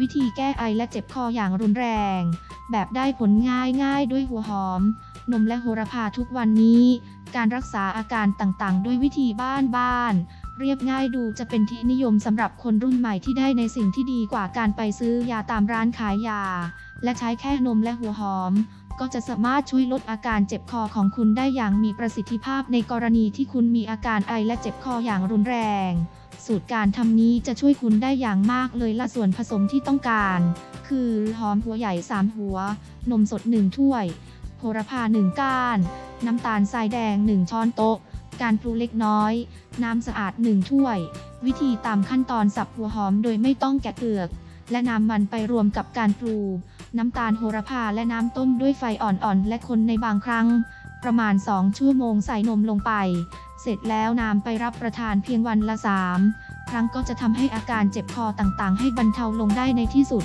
วิธีแก้ไอและเจ็บคออย่างรุนแรง แบบได้ผลง่ายง่ายๆด้วยหัวหอม นมและโหระพาทุกวันนี้ การรักษาอาการต่างๆ ด้วยวิธีบ้านบ้านๆเรียบง่ายดูจะเป็นที่นิยมสำหรับคนรุ่นใหม่ที่ได้ในสิ่งที่ดีกว่าการไปซื้อยาตามร้านขายยา และใช้แค่นมและหัวหอม ก็จะสามารถช่วยลดอาการเจ็บคอของคุณได้อย่างมีประสิทธิภาพในกรณีที่คุณมีอาการไอและเจ็บคออย่างรุนแรง สูตรการทำนี้จะช่วยคุณได้อย่างมากเลยละส่วนผสมที่ต้องการ คือหอมหัวใหญ่ 3 หัว นมสด 1 ถ้วย โหระพา 1 ก้าน น้ำตาลทรายแดง 1 ช้อนโต๊ะ การปรุงเล็กน้อย น้ำสะอาด 1 ถ้วย วิธีตามขั้นตอนสับหัวหอมโดยไม่ต้องแกะเปลือก และนำมันไปรวมกับการปรุงน้ำตาลโหระพาและน้ำต้มด้วยไฟอ่อนๆ และคนในบางครั้ง ประมาณ 2 ชั่วโมงใส่นมลงไป เสร็จแล้วนำไปรับประทานเพียงวันละ 3 ครั้งก็จะทำให้อาการเจ็บคอต่างๆ ให้บรรเทาลงได้ในที่สุด